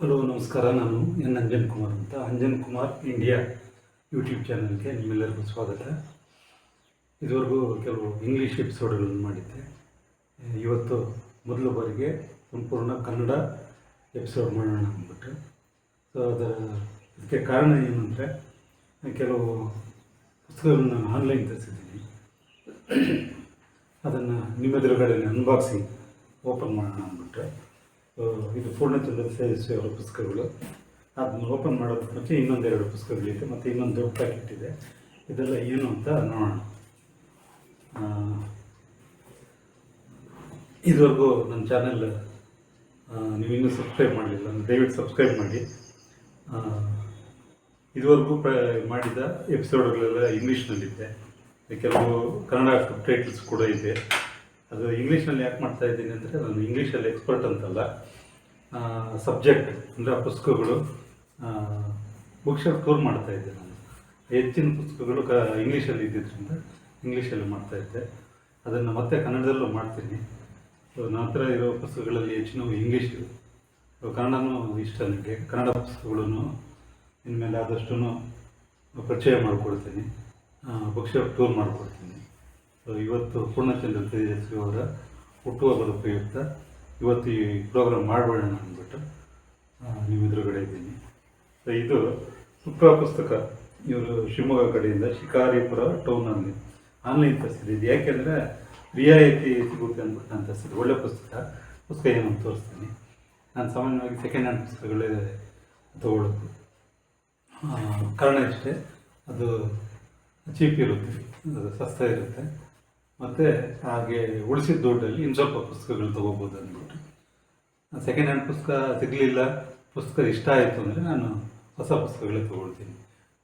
Hello, ನಮಸ್ಕಾರ. ನಾನು N. Anjan Kumar ಅಂತ. ಅಂಜನ್ ಕುಮಾರ್ ಇಂಡಿಯಾ ಯೂಟ್ಯೂಬ್ ಚಾನಲ್ಗೆ ನಿಮ್ಮೆಲ್ಲರಿಗೂ ಸ್ವಾಗತ. ಇದುವರೆಗೂ ಕೆಲವು ಇಂಗ್ಲೀಷ್ ಎಪಿಸೋಡ್ಗಳನ್ನು ಮಾಡಿದ್ದೆ. ಇವತ್ತು ಮೊದಲ ಬಾರಿಗೆ ಸಂಪೂರ್ಣ ಕನ್ನಡ ಎಪಿಸೋಡ್ ಮಾಡೋಣ ಅಂದ್ಬಿಟ್ಟು. ಸೊ ಅದರ ಇದಕ್ಕೆ ಕಾರಣ ಏನಂದರೆ, ಕೆಲವು ಪುಸ್ತಕಗಳನ್ನು ನಾನು ಆನ್ಲೈನ್ ತರಿಸಿದ್ದೀನಿ. ಅದನ್ನು ನಿಮ್ಮೆದುರುಗಡೆ ಅನ್ಬಾಕ್ಸಿಂಗ್ ಓಪನ್ ಮಾಡೋಣ ಅಂದ್ಬಿಟ್ಟು. ಇದು ಪೂರ್ಣಚಂದ್ರ ಸೇರಿಸಿ ಅವರ ಪುಸ್ತಕಗಳು. ಅದನ್ನು ಓಪನ್ ಮಾಡೋದಕ್ಕೆ ಮುಂಚೆ ಇನ್ನೊಂದೆರಡು ಪುಸ್ತಕಗಳಿದೆ ಮತ್ತು ಇನ್ನೊಂದು ದೊಡ್ಡ ಪ್ಯಾಕೆಟ್ ಇದೆ. ಇದೆಲ್ಲ ಏನು ಅಂತ ನೋಡೋಣ. ಇದುವರೆಗೂ ನನ್ನ ಚಾನೆಲ್ ನೀವು ಇನ್ನೂ ಸಬ್ಸ್ಕ್ರೈಬ್ ಮಾಡಲಿಲ್ಲ ದಯವಿಟ್ಟು ಸಬ್ಸ್ಕ್ರೈಬ್ ಮಾಡಿ. ಇದುವರೆಗೂ ಪ್ರ, ಮಾಡಿದ ಎಪಿಸೋಡ್ಗಳೆಲ್ಲ ಇಂಗ್ಲೀಷ್ನಲ್ಲಿದೆ ಕೆಲವು ಕನ್ನಡ ಟೈಟಲ್ಸ್ ಕೂಡ ಇದೆ. ಅದು ಇಂಗ್ಲೀಷ್ನಲ್ಲಿ ಯಾಕೆ ಮಾಡ್ತಾ ಇದ್ದೀನಿ ಅಂದರೆ ನಾನು ಇಂಗ್ಲೀಷಲ್ಲಿ ಎಕ್ಸ್ಪರ್ಟ್ ಅಂತಲ್ಲ. ಸಬ್ಜೆಕ್ಟ್ ಅಂದರೆ ಆ ಪುಸ್ತಕಗಳು ಬುಕ್ ಶಾಪ್ ಟೂರ್ ಮಾಡ್ತಾ ಇದ್ದೆ ನಾನು. ಹೆಚ್ಚಿನ ಪುಸ್ತಕಗಳು ಕ ಇಂಗ್ಲೀಷಲ್ಲಿ ಇದ್ದಿದ್ದರಿಂದ ಇಂಗ್ಲೀಷಲ್ಲಿ ಮಾಡ್ತಾ ಇದ್ದೆ. ಅದನ್ನು ಮತ್ತೆ ಕನ್ನಡದಲ್ಲೂ ಮಾಡ್ತೀನಿ. ಸೊ, ನಂತರ ಇರೋ ಪುಸ್ತಕಗಳಲ್ಲಿ ಹೆಚ್ಚಿನವು ಇಂಗ್ಲೀಷ್ ಕನ್ನಡನೂ ಇಷ್ಟ ನನಗೆ. ಕನ್ನಡ ಪುಸ್ತಕಗಳನ್ನು ಇನ್ಮೇಲೆ ಆದಷ್ಟು ಪರಿಚಯ ಮಾಡಿಕೊಡ್ತೀನಿ. ಬುಕ್ ಶಾಪ್ ಟೂರ್ ಮಾಡಿಕೊಡ್ತೀನಿ. ಇವತ್ತು ಪೂರ್ಣಚಂದ್ರ ತೇಜಸ್ವಿ ಅವರ ಹುಟ್ಟುಹಬ್ಬದ ಪ್ರಯುಕ್ತ ಇವತ್ತು ಈ ಪ್ರೋಗ್ರಾಮ್ ಮಾಡಬೇಡ ಅಂದ್ಬಿಟ್ಟು ನಿಮ್ಮ ಎದುರುಗಡೆ ಇದ್ದೀನಿ. ಇದು ಸುಪ್ರ ಪುಸ್ತಕ. ಇವರು ಶಿವಮೊಗ್ಗ ಕಡೆಯಿಂದ ಶಿಕಾರಿಪುರ ಟೌನಲ್ಲಿ ಆನ್ಲೈನ್ ತರಿಸಿದೆ ಇದು ಯಾಕೆಂದರೆ ರಿಯಾಯಿತಿ ಸಿಗುತ್ತೆ ಅಂದ್ಬಿಟ್ಟು ನಾನು ತರಿಸಿದ್ದು. ಒಳ್ಳೆ ಪುಸ್ತಕ. ಪುಸ್ತಕ ಏನು ತೋರಿಸ್ತೀನಿ. ನಾನು ಸಾಮಾನ್ಯವಾಗಿ ಸೆಕೆಂಡ್ ಹ್ಯಾಂಡ್ ಪುಸ್ತಕಗಳೇ ತಗೊಳ್ಳೋದು. ಕಾರಣ ಇಷ್ಟೇ. ಅದು ಚೀಪ್ ಇರುತ್ತೆ. ಅದು ಸಸ್ತ ಇರುತ್ತೆ. ಮತ್ತು ಹಾಗೆ ಉಳಿಸಿದ ದುಡ್ಡಲ್ಲಿ ಇನ್ನು ಸ್ವಲ್ಪ ಪುಸ್ತಕಗಳು ತೊಗೋಬೋದು ಅಂದ್ಬಿಟ್ಟು ಸೆಕೆಂಡ್ ಹ್ಯಾಂಡ್ ಪುಸ್ತಕ ಸಿಗಲಿಲ್ಲ. ಪುಸ್ತಕ ಇಷ್ಟ ಆಯಿತು ಅಂದರೆ ನಾನು ಹೊಸ ಪುಸ್ತಕಗಳೇ ತೊಗೊಳ್ತೀನಿ.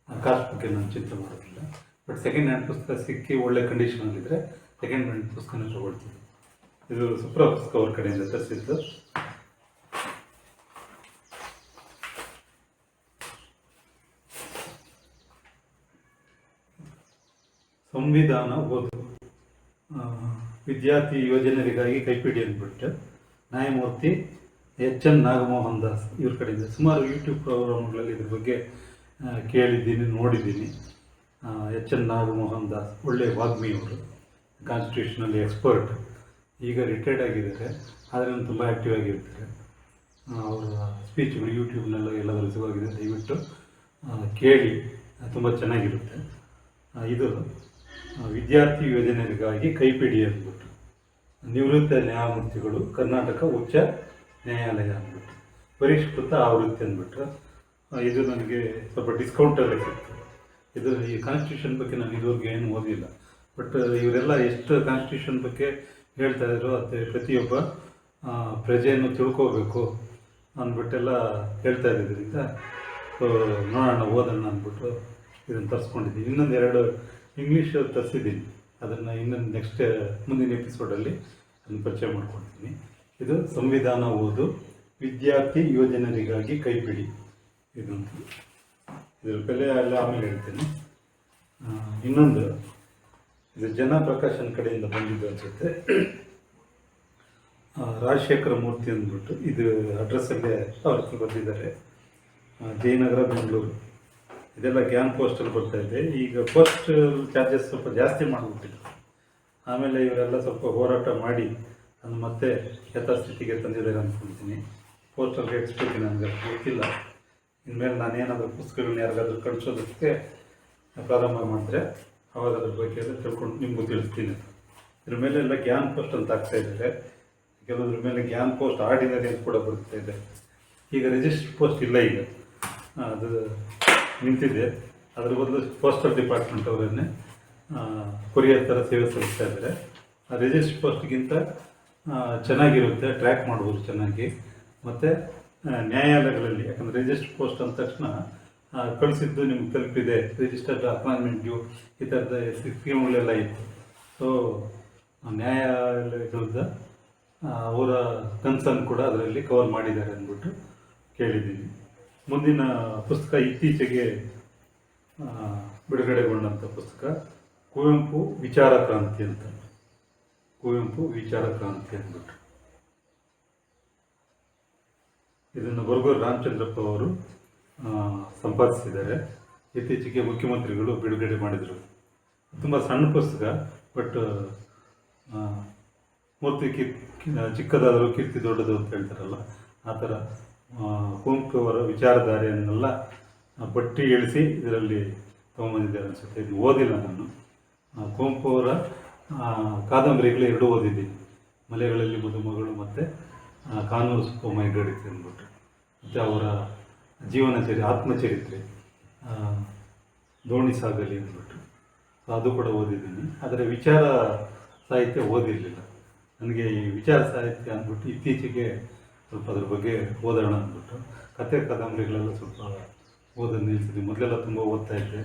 ಕಾಸ್ಟ್ ಬಗ್ಗೆ ನಾನು ಚಿಂತೆ ಮಾಡೋದಿಲ್ಲ. ಬಟ್ ಸೆಕೆಂಡ್ ಹ್ಯಾಂಡ್ ಪುಸ್ತಕ ಸಿಕ್ಕಿ ಒಳ್ಳೆ ಕಂಡೀಷನಲ್ಲಿದ್ದರೆ ಸೆಕೆಂಡ್ ಹ್ಯಾಂಡ್ ಪುಸ್ತಕನೇ ತೊಗೊಳ್ತೀನಿ. ಇದು ಸುಪ್ರ ಪುಸ್ತಕ ಅವ್ರ ಕಡೆಯಿಂದ ತರಿಸಿದ್ದು. ಸಂವಿಧಾನ ಓದು. ವಿದ್ಯಾರ್ಥಿ ಯೋಜನೆಗಳಿಗಾಗಿ ಕೈಪಿಡಿ ಅಂದ್ಬಿಟ್ಟು ನ್ಯಾಯಮೂರ್ತಿ ಎಚ್ ಎನ್ ನಾಗಮೋಹನ್ ದಾಸ್ ಇವ್ರ ಕಡೆಯಿಂದ ಸುಮಾರು ಯೂಟ್ಯೂಬ್ ಪ್ರೋಗ್ರಾಮ್ಗಳಲ್ಲಿ ಇದ್ರ ಬಗ್ಗೆ ಕೇಳಿದ್ದೀನಿ, ನೋಡಿದ್ದೀನಿ. ಎಚ್ ಎನ್ ನಾಗಮೋಹನ್ ದಾಸ್ ಒಳ್ಳೆಯ ವಾಗ್ಮಿಯವರು ಕಾನ್ಸ್ಟಿಟ್ಯೂಷನಲ್ಲಿ ಎಕ್ಸ್ಪರ್ಟ್ ಈಗ ರಿಟೈರ್ಡ್ ಆಗಿದ್ದಾರೆ. ಆದರೆ ತುಂಬ ಆ್ಯಕ್ಟಿವ್ ಆಗಿರ್ತಾರೆ. ಅವರ ಸ್ಪೀಚ್ಗಳು ಯೂಟ್ಯೂಬ್ನೆಲ್ಲ ಎಲ್ಲದರಲ್ಲಿ ಸಿಗೋಗಿದೆ ದಯವಿಟ್ಟು ಕೇಳಿ. ತುಂಬ ಚೆನ್ನಾಗಿರುತ್ತೆ. ಇದು ವಿದ್ಯಾರ್ಥಿ ಯೋಜನೆಗಾಗಿ ಕೈಪಿಡಿ ನಿವೃತ್ತ ನ್ಯಾಯಮೂರ್ತಿಗಳು ಕರ್ನಾಟಕ ಉಚ್ಚ ನ್ಯಾಯಾಲಯ ಅಂದ್ಬಿಟ್ಟು, ಪರಿಷ್ಕೃತ ಆವೃತ್ತಿ ಅಂದ್ಬಿಟ್ರೆ ಇದು ನನಗೆ ಸ್ವಲ್ಪ ಡಿಸ್ಕೌಂಟಲ್ಲೇ ಸಿಗ್ತದೆ ಇದರಲ್ಲಿ ಈ ಕಾನ್ಸ್ಟಿಟ್ಯೂಷನ್ ಬಗ್ಗೆ ನಾನು ಇದುವರೆಗೆ ಏನು ಓದಿಲ್ಲ. ಬಟ್ ಇವರೆಲ್ಲ ಎಷ್ಟು ಕಾನ್ಸ್ಟಿಟ್ಯೂಷನ್ ಬಗ್ಗೆ ಹೇಳ್ತಾ ಇದ್ರು ಅದೇ ಪ್ರತಿಯೊಬ್ಬ ಪ್ರಜೆಯನ್ನು ತಿಳ್ಕೋಬೇಕು ಅಂದ್ಬಿಟ್ಟೆಲ್ಲ ಹೇಳ್ತಾ ಇದ್ದಿದ್ದರಿಂದ ನೋಡೋಣ, ಓದೋಣ ಅಂದ್ಬಿಟ್ಟು ಇದನ್ನು ತರಿಸ್ಕೊಂಡಿದ್ದೀನಿ. ಇನ್ನೊಂದು ಎರಡು ಇಂಗ್ಲೀಷ್ ತರಿಸಿದ್ದೀನಿ. ಅದನ್ನು ಇನ್ನೊಂದು ನೆಕ್ಸ್ಟ್ ಮುಂದಿನ ಎಪಿಸೋಡಲ್ಲಿ ಅದನ್ನು ಪರಿಚಯ ಮಾಡ್ಕೊಡ್ತೀನಿ. ಇದು ಸಂವಿಧಾನ ಓದು, ವಿದ್ಯಾರ್ಥಿ ಯೋಜನರಿಗಾಗಿ ಕೈಪಿಡಿ. ಇದೊಂದು ಇದರ ಬೆಲೆ ಎಲ್ಲ ಆಮೇಲೆ ಹೇಳ್ತೀನಿ. ಇನ್ನೊಂದು, ಇದು ಜನ ಪ್ರಕಾಶನ್ ಕಡೆಯಿಂದ ಬಂದಿದ್ದು ಅನ್ಸುತ್ತೆ. ರಾಜಶೇಖರ ಮೂರ್ತಿ ಅಂದ್ಬಿಟ್ಟು ಇದು ಅಡ್ರೆಸ್ಸಲ್ಲೇ ಅವ್ರ ಬಂದಿದ್ದಾರೆ. ಜಯನಗರ, ಬೆಂಗಳೂರು. ಇದೆಲ್ಲ ಗ್ಯಾನ್ ಪೋಸ್ಟಲ್ಲಿ ಬರ್ತಾ ಇದೆ ಈಗ ಫಸ್ಟ್ ಚಾರ್ಜಸ್ ಸ್ವಲ್ಪ ಜಾಸ್ತಿ ಮಾಡಿಬಿಟ್ಟಿದ್ರು. ಆಮೇಲೆ ಇವರೆಲ್ಲ ಸ್ವಲ್ಪ ಹೋರಾಟ ಮಾಡಿ ನಾನು ಮತ್ತೆ ಯಥಾಸ್ಥಿತಿಗೆ ತಂದಿದ್ದಾರೆ ಅಂದ್ಕೊಳ್ತೀನಿ ಪೋಸ್ಟಲ್ ರೇಟ್ಸ್ ಬಗ್ಗೆ ನನಗೆ ಗೊತ್ತಿಲ್ಲ. ಇನ್ಮೇಲೆ ನಾನೇನಾದರೂ ಪುಸ್ತಕಗಳನ್ನ ಯಾರಿಗಾದ್ರೂ ಕಳಿಸೋದಕ್ಕೆ ಪ್ರಾರಂಭ ಮಾಡಿದ್ರೆ ಅವಾಗ ಅದ್ರ ಬಗ್ಗೆ ಎಲ್ಲ ತಿಳ್ಕೊಂಡು ನಿಮಗೂ ತಿಳಿಸ್ತೀನಿ. ಇದ್ರ ಮೇಲೆ ಎಲ್ಲ ಗ್ಯಾನ್ ಪೋಸ್ಟ್ ಅಂತ ಆಗ್ತಾ ಇದ್ದಾರೆ. ಕೆಲವೊಂದ್ರ ಮೇಲೆ ಗ್ಯಾನ್ ಪೋಸ್ಟ್ ಆರ್ಡಿನರಿ ಅಂತ ಕೂಡ ಬರ್ತಾ ಇದೆ. ಈಗ ರಿಜಿಸ್ಟರ್ಡ್ ಪೋಸ್ಟ್ ಇಲ್ಲ ಈಗ. ಅದು ನಿಂತಿದೆ. ಅದರ ಬದಲು ಪೋಸ್ಟಲ್ ಡಿಪಾರ್ಟ್ಮೆಂಟ್ ಅವರನ್ನೇ ಕೊರಿಯರ್ ಥರ ಸೇವೆ ಸಲ್ಲಿಸ್ತಾ ಇದ್ದಾರೆ. ಆ ರಿಜಿಸ್ಟರ್ ಪೋಸ್ಟ್ಗಿಂತ ಚೆನ್ನಾಗಿರುತ್ತೆ, ಟ್ರ್ಯಾಕ್ ಮಾಡ್ಬೋದು ಚೆನ್ನಾಗಿ. ಮತ್ತು ನ್ಯಾಯಾಲಯಗಳಲ್ಲಿ, ಯಾಕಂದರೆ ರಿಜಿಸ್ಟರ್ ಪೋಸ್ಟ್ ಅಂದ ತಕ್ಷಣ ಕಳಿಸಿದ್ದು ನಿಮ್ಗೆ ತಲುಪಿದೆ. ರಿಜಿಸ್ಟರ್ಡ್ ಅಪಾಯಿಂಟ್ಮೆಂಟ್ ಡ್ಯೂ, ಈ ಥರದ ಸ್ಕೀಮ್ಗಳೆಲ್ಲ ಇತ್ತು. ಸೊ ನ್ಯಾಯಾಲಯಗಳದ ಅವರ ಕನ್ಸರ್ನ್ ಕೂಡ ಅದರಲ್ಲಿ ಕವರ್ ಮಾಡಿದ್ದಾರೆ ಅಂದ್ಬಿಟ್ಟು ಕೇಳಿದ್ದೀನಿ. ಮುಂದಿನ ಪುಸ್ತಕ ಇತ್ತೀಚೆಗೆ ಬಿಡುಗಡೆಗೊಂಡಂಥ ಪುಸ್ತಕ, ಕುವೆಂಪು ವಿಚಾರ ಕ್ರಾಂತಿ ಅಂತ. ಕುವೆಂಪು ವಿಚಾರ ಕ್ರಾಂತಿ ಅಂದ್ಬಿಟ್ಟು ಇದನ್ನು ಗೊರಗೂರು ರಾಮಚಂದ್ರಪ್ಪ ಅವರು ಸಂಪಾದಿಸಿದ್ದಾರೆ. ಇತ್ತೀಚೆಗೆ ಮುಖ್ಯಮಂತ್ರಿಗಳು ಬಿಡುಗಡೆ ಮಾಡಿದರು. ತುಂಬ ಸಣ್ಣ ಪುಸ್ತಕ, ಬಟ್ ಮೂರ್ತಿ ಕೀರ್ತಿ, ಚಿಕ್ಕದಾದರೂ ಕೀರ್ತಿ ದೊಡ್ಡದು ಅಂತ ಹೇಳ್ತಾರಲ್ಲ, ಆ ಥರ. ಅವರ ವಿಚಾರಧಾರೆಯನ್ನೆಲ್ಲ ಪಟ್ಟಿ ಇಳಿಸಿ ಇದರಲ್ಲಿ ತೊಗೊಂಬಂದಿದ್ದಾರೆ ಅನಿಸುತ್ತೆ. ಇದು ಓದಿಲ್ಲ ನಾನು. ಆ, ಕಾದಂಬರಿಗಳು ಎರಡು ಓದಿದ್ದೀನಿ ಮಲೆಗಳಲ್ಲಿ ಮದುಮಗಳು ಮತ್ತು ಕಾನೂರು ಸುಪ್ಪ ಮೈಗಡಿಕೆ ಅಂದ್ಬಿಟ್ಟು. ಮತ್ತು ಅವರ ಜೀವನ ಚರಿ ಆತ್ಮಚರಿತ್ರೆ ದೋಣಿ ಸಾಗಲಿ ಅಂದ್ಬಿಟ್ಟು. ಸೊ ಅದು ಕೂಡ ಓದಿದ್ದೀನಿ. ಆದರೆ ವಿಚಾರ ಸಾಹಿತ್ಯ ಓದಿರಲಿಲ್ಲ. ನನಗೆ ಈ ವಿಚಾರ ಸಾಹಿತ್ಯ ಅಂದ್ಬಿಟ್ಟು ಇತ್ತೀಚೆಗೆ ಸ್ವಲ್ಪ ಅದ್ರ ಬಗ್ಗೆ ಓದೋಣ ಅಂದ್ಬಿಟ್ಟು ಕತೆ ಕಾದಂಬರಿಗಳೆಲ್ಲ ಸ್ವಲ್ಪ ಓದೋದು ನಿಲ್ಸಿದ್ವಿ. ಮೊದಲೆಲ್ಲ ತುಂಬ ಓದ್ತಾ ಇದ್ದೆ.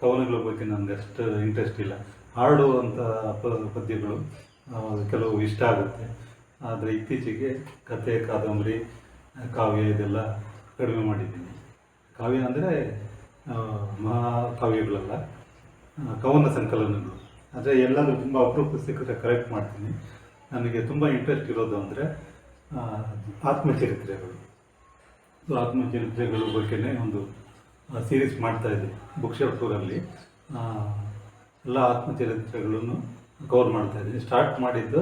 ಕವನಗಳ ಬಗ್ಗೆ ನನಗೆ ಅಷ್ಟು ಇಂಟ್ರೆಸ್ಟ್ ಇಲ್ಲ. ಹಾಡುವಂಥ ಅಂತ ಪದ್ಯಗಳು ಕೆಲವು ಇಷ್ಟ ಆಗುತ್ತೆ. ಆದರೆ ಇತ್ತೀಚೆಗೆ ಕತೆ ಕಾದಂಬರಿ, ಕಾವ್ಯ ಇದೆಲ್ಲ ಕಡಿಮೆ ಮಾಡಿದ್ದೀನಿ. ಕಾವ್ಯ ಅಂದರೆ ಮಹಾಕಾವ್ಯಗಳಲ್ಲ ಕವನ ಸಂಕಲನಗಳು. ಆದರೆ ಎಲ್ಲಾದರೂ ತುಂಬ ಅಪರೂಪ ಸಿಕ್ಕರೆ ಕರೆಕ್ಟ್ ಮಾಡ್ತೀನಿ. ನನಗೆ ತುಂಬ ಇಂಟ್ರೆಸ್ಟ್ ಇರೋದು ಅಂದರೆ ಆತ್ಮಚರಿತ್ರೆಗಳು. ಆತ್ಮಚರಿತ್ರೆಗಳ ಬಗ್ಗೆನೇ ಒಂದು ಸೀರೀಸ್ ಮಾಡ್ತಾ ಇದ್ದೆ ಬುಕ್ ಟೂರಲ್ಲಿ ಎಲ್ಲ ಆತ್ಮಚರಿತ್ರೆಗಳನ್ನು ಕವರ್ ಮಾಡ್ತಾ ಇದ್ದೀನಿ. ಸ್ಟಾರ್ಟ್ ಮಾಡಿದ್ದು